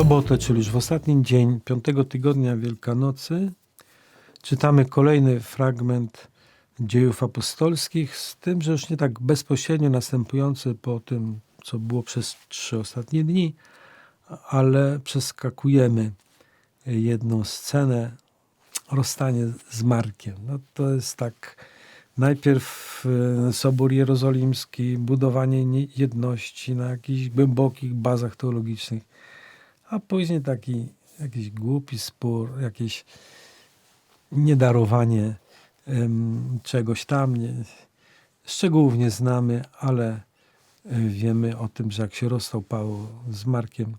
sobotę, czyli już w ostatni dzień piątego tygodnia Wielkanocy, czytamy kolejny fragment dziejów apostolskich, z tym, że już nie tak bezpośrednio następujący po tym, co było przez trzy ostatnie dni, ale przeskakujemy jedną scenę, rozstanie z Markiem. No to jest tak, najpierw e, Sobór Jerozolimski, budowanie nie- jedności na jakichś głębokich bazach teologicznych, a później taki jakiś głupi spór, jakieś niedarowanie em, czegoś tam. Nie, szczegółów nie znamy, ale e, wiemy o tym, że jak się rozstał Paweł z Markiem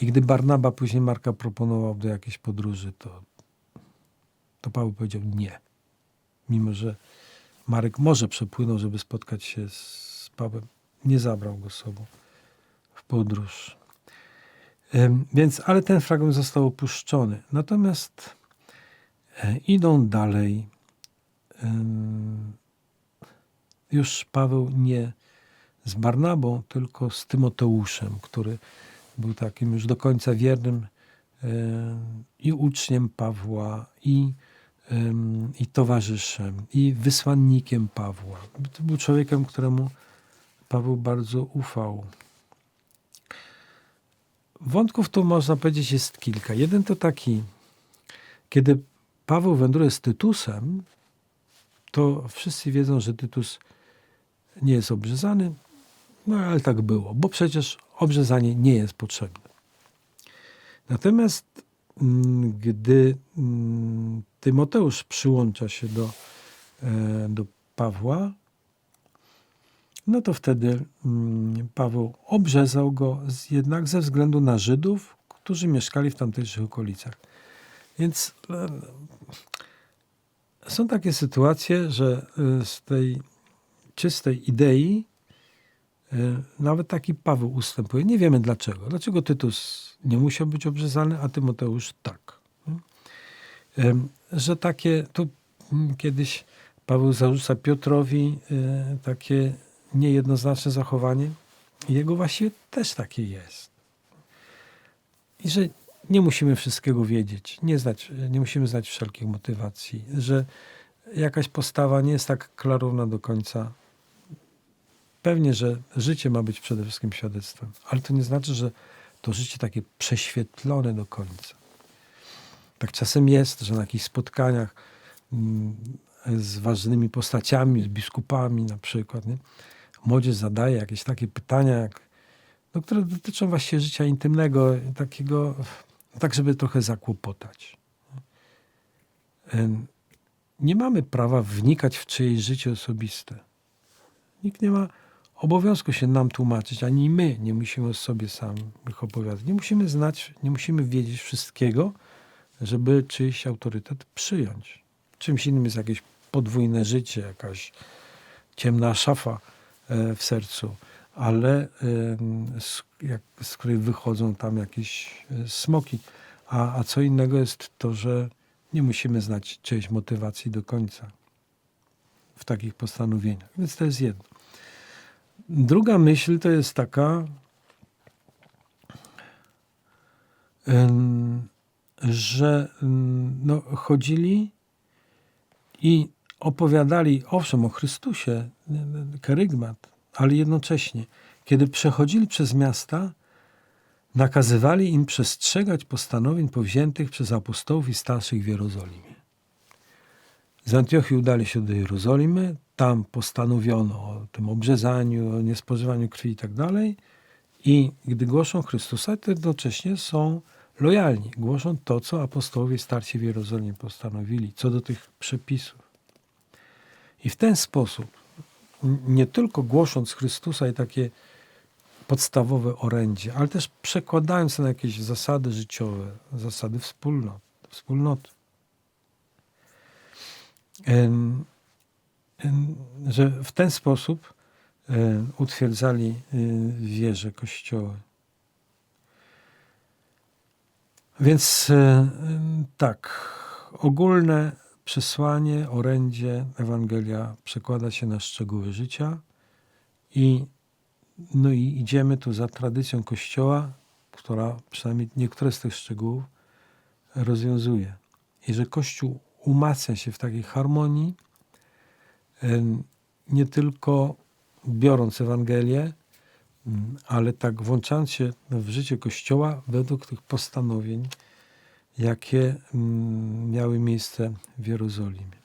i gdy Barnaba później Marka proponował do jakiejś podróży, to, to Paweł powiedział nie. Mimo, że Marek może przepłynął, żeby spotkać się z Pawłem, nie zabrał go sobą w podróż. Więc, ale ten fragment został opuszczony. Natomiast e, idą dalej. Już Paweł nie z Barnabą, tylko z Tymoteuszem, który był takim już do końca wiernym e, i uczniem Pawła, i, i towarzyszem, i wysłannikiem Pawła. To był człowiekiem, któremu Paweł bardzo ufał. Wątków tu można powiedzieć jest kilka. Jeden to taki, kiedy Paweł wędruje z Tytusem, to wszyscy wiedzą, że Tytus nie jest obrzezany, no ale tak było, bo przecież obrzezanie nie jest potrzebne. Natomiast mm, gdy mm, Tymoteusz przyłącza się do, e, do Pawła, no to wtedy mm, Paweł obrzezał go jednak ze względu na Żydów, którzy mieszkali w tamtejszych okolicach. Więc e, są takie sytuacje, że e, z tej czystej idei e, nawet taki Paweł ustępuje. Nie wiemy dlaczego. Dlaczego Tytus nie musiał być obrzezany, a Tymoteusz tak. Em, Że takie, tu mm, kiedyś Paweł zarzuca Piotrowi takie niejednoznaczne zachowanie. Jego właściwie też takie jest. I że nie musimy wszystkiego wiedzieć, nie, znać, nie musimy znać wszelkich motywacji, że jakaś postawa nie jest tak klarowna do końca. Pewnie, że życie ma być przede wszystkim świadectwem, ale to nie znaczy, że to życie takie prześwietlone do końca. Tak czasem jest, że na jakichś spotkaniach mm, z ważnymi postaciami, z biskupami na przykład, nie? Młodzież zadaje jakieś takie pytania, jak, no, które dotyczą właściwie życia intymnego, takiego, tak żeby trochę zakłopotać. Nie mamy prawa wnikać w czyjeś życie osobiste. Nikt nie ma obowiązku się nam tłumaczyć, ani my nie musimy o sobie samych opowiadać. Nie musimy znać, nie musimy wiedzieć wszystkiego, żeby czyjś autorytet przyjąć. Czymś innym jest jakieś podwójne życie, jakaś ciemna szafa w sercu, ale z, jak, z której wychodzą tam jakieś e, smoki. A, a co innego jest to, że nie musimy znać czyjejś motywacji do końca w takich postanowieniach. Więc to jest jedno. Druga myśl to jest taka, że no, chodzili i opowiadali, owszem, o Chrystusie, kerygmat, ale jednocześnie, kiedy przechodzili przez miasta, nakazywali im przestrzegać postanowień powziętych przez apostołów i starszych w Jerozolimie. Z Antiochii udali się do Jerozolimy, tam postanowiono o tym obrzezaniu, o niespożywaniu krwi i tak dalej. I gdy głoszą Chrystusa, to jednocześnie są lojalni. Głoszą to, co apostołowie starsi w Jerozolimie postanowili, co do tych przepisów. I w ten sposób, nie tylko głosząc Chrystusa i takie podstawowe orędzie, ale też przekładając na jakieś zasady życiowe, zasady wspólnot, wspólnoty. Że w ten sposób utwierdzali wierze Kościoła. Więc tak, ogólne przesłanie, orędzie, Ewangelia przekłada się na szczegóły życia i no i idziemy tu za tradycją Kościoła, która przynajmniej niektóre z tych szczegółów rozwiązuje. I że Kościół umacnia się w takiej harmonii, nie tylko biorąc Ewangelię, ale tak włączając się w życie Kościoła według tych postanowień, jakie mm, miały miejsce w Jerozolimie.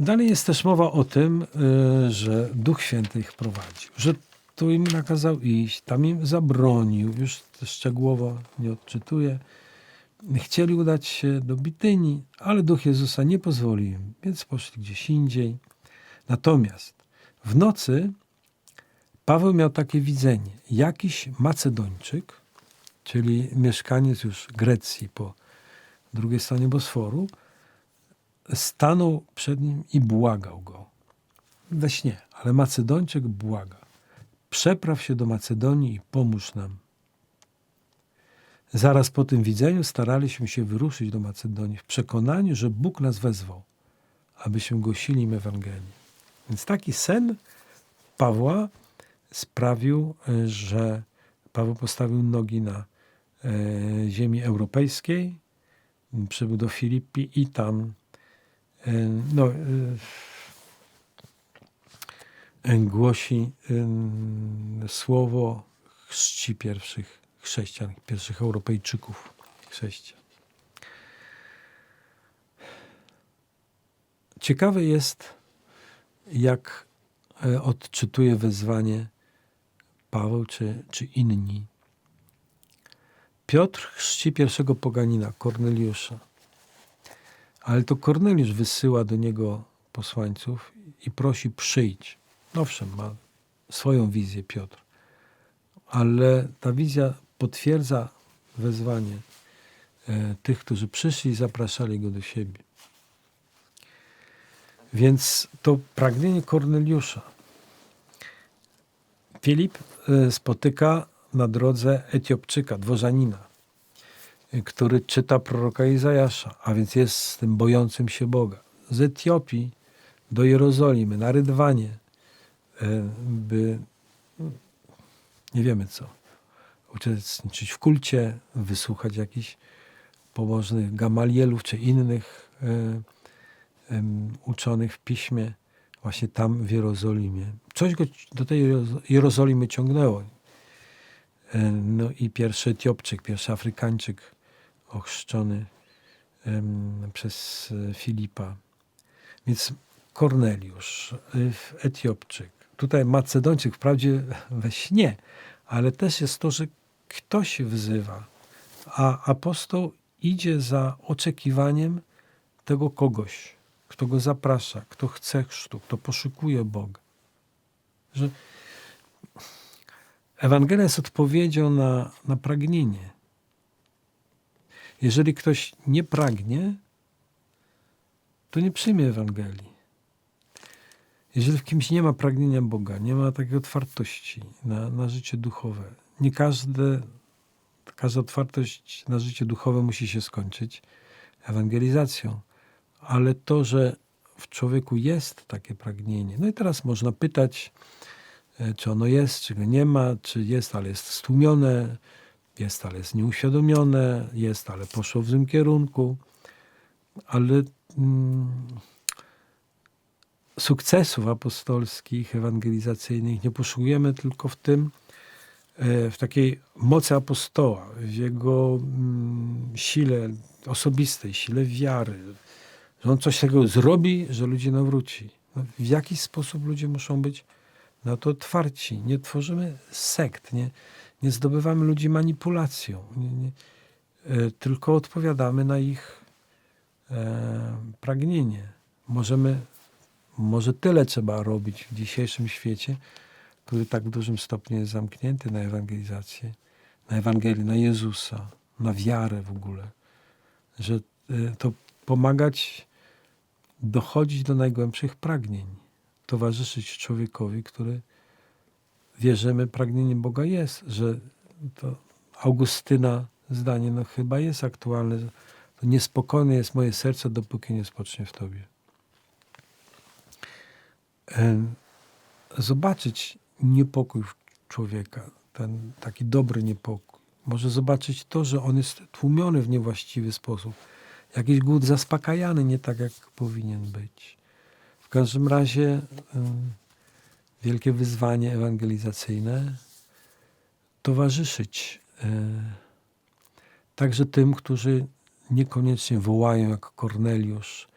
Dalej jest też mowa o tym, y, że Duch Święty ich prowadził, że tu im nakazał iść, tam im zabronił, już szczegółowo nie odczytuję. Chcieli udać się do Bityni, ale Duch Jezusa nie pozwolił im, więc poszli gdzieś indziej. Natomiast w nocy Paweł miał takie widzenie. Jakiś Macedończyk, czyli mieszkaniec już Grecji po drugiej stronie Bosforu, stanął przed nim i błagał go. We śnie, ale Macedończyk błaga. Przepraw się do Macedonii i pomóż nam. Zaraz po tym widzeniu staraliśmy się wyruszyć do Macedonii w przekonaniu, że Bóg nas wezwał, abyśmy głosili im Ewangelię. Więc taki sen Pawła sprawił, y, że Paweł postawił nogi na e, ziemi europejskiej, przybył do Filipi i tam e, no, e, głosi słowo chrzci pierwszych chrześcijan, pierwszych Europejczyków chrześcijan. Ciekawe jest, jak odczytuje wezwanie Paweł czy, czy inni. Piotr chrzci pierwszego poganina, Korneliusza. Ale to Korneliusz wysyła do niego posłańców i prosi przyjdź. Owszem, ma swoją wizję Piotr, ale ta wizja potwierdza wezwanie e, tych, którzy przyszli i zapraszali go do siebie. Więc to pragnienie Korneliusza. Filip e, spotyka na drodze Etiopczyka, dworzanina, e, który czyta proroka Izajasza, a więc jest tym bojącym się Boga. Z Etiopii do Jerozolimy, na Rydwanie, e, by nie wiemy co, uczestniczyć w kulcie, wysłuchać jakichś pobożnych Gamalielów czy innych uczonych w piśmie, właśnie tam w Jerozolimie. Coś go do tej Jerozolimy ciągnęło. No i pierwszy Etiopczyk, pierwszy Afrykańczyk ochrzczony przez e, Filipa. Więc Korneliusz, y, Etiopczyk, tutaj Macedończyk, wprawdzie we śnie, ale też jest to, że ktoś wzywa, a apostoł idzie za oczekiwaniem tego kogoś, kto go zaprasza, kto chce chrztu, kto poszukuje Boga. Że Ewangelia jest odpowiedzią na, na pragnienie. Jeżeli ktoś nie pragnie, to nie przyjmie Ewangelii. Jeżeli w kimś nie ma pragnienia Boga, nie ma takiej otwartości na, na życie duchowe, nie każde, każda otwartość na życie duchowe musi się skończyć ewangelizacją ale to, że w człowieku jest takie pragnienie. No i teraz można pytać, czy ono jest, czy go nie ma, czy jest, ale jest stłumione, jest, ale jest nieuświadomione, jest, ale poszło w złym kierunku. Ale mm, sukcesów apostolskich, ewangelizacyjnych nie poszukujemy tylko w tym, e, w takiej mocy apostoła, w jego mm, sile osobistej, sile wiary, że on coś takiego zrobi, że ludzi nawróci. No, w jaki sposób ludzie muszą być na to otwarci? Nie tworzymy sekt, nie, nie zdobywamy ludzi manipulacją, nie, nie, e, tylko odpowiadamy na ich e, pragnienie. Możemy, może tyle trzeba robić w dzisiejszym świecie, który tak w dużym stopniu jest zamknięty na ewangelizację, na Ewangelię, na Jezusa, na wiarę w ogóle, że e, to pomagać dochodzić do najgłębszych pragnień, towarzyszyć człowiekowi, który wierzymy, pragnieniem Boga jest, że to Augustyna zdanie no chyba jest aktualne. To niespokojne jest moje serce, dopóki nie spocznie w Tobie. Zobaczyć niepokój człowieka, ten taki dobry niepokój. Może zobaczyć to, że on jest tłumiony w niewłaściwy sposób. Jakiś głód zaspokajany nie tak, jak powinien być. Każdym razie wielkie wyzwanie ewangelizacyjne towarzyszyć y, także tym, którzy niekoniecznie wołają jak Korneliusz,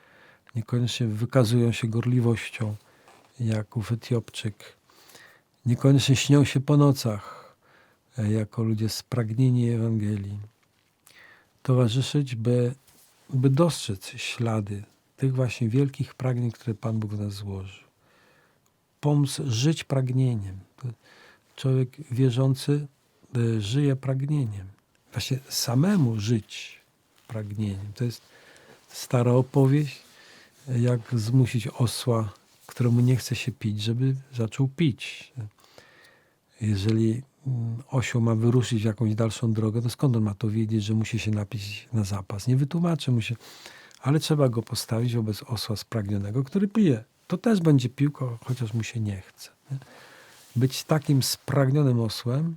niekoniecznie wykazują się gorliwością jak ów Etiopczyk, niekoniecznie śnią się po nocach e, jako ludzie spragnieni Ewangelii. Towarzyszyć, by, by dostrzec ślady tych właśnie wielkich pragnień, które Pan Bóg w nas złożył. Pomóc żyć pragnieniem. Człowiek wierzący e, żyje pragnieniem. Właśnie samemu żyć pragnieniem. To jest stara opowieść, jak zmusić osła, któremu nie chce się pić, żeby zaczął pić. Jeżeli mm, osioł ma wyruszyć w jakąś dalszą drogę, to skąd on ma to wiedzieć, że musi się napić na zapas? Nie wytłumaczy mu się, ale trzeba go postawić wobec osła spragnionego, który pije. To też będzie pił, chociaż mu się nie chce. Nie? Być takim spragnionym osłem,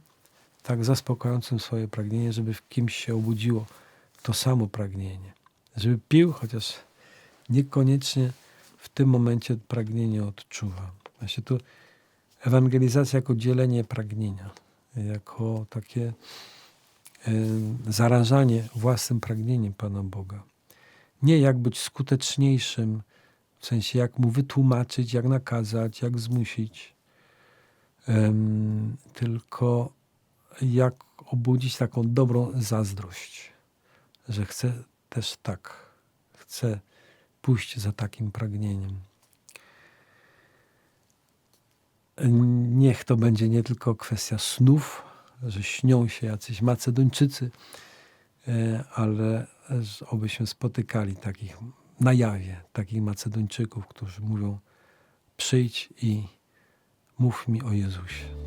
tak zaspokającym swoje pragnienie, żeby w kimś się obudziło to samo pragnienie. Żeby pił, chociaż niekoniecznie w tym momencie pragnienie odczuwa. Właśnie tu ewangelizacja jako dzielenie pragnienia, jako takie y, zarażanie własnym pragnieniem Pana Boga. Nie jak być skuteczniejszym, w sensie jak mu wytłumaczyć, jak nakazać, jak zmusić, ym, tylko jak obudzić taką dobrą zazdrość, że chcę też tak, chcę pójść za takim pragnieniem. Niech to będzie nie tylko kwestia snów, że śnią się jacyś Macedończycy, e, ale obyśmy spotykali takich na jawie, takich Macedończyków, którzy mówią przyjdź i mów mi o Jezusie.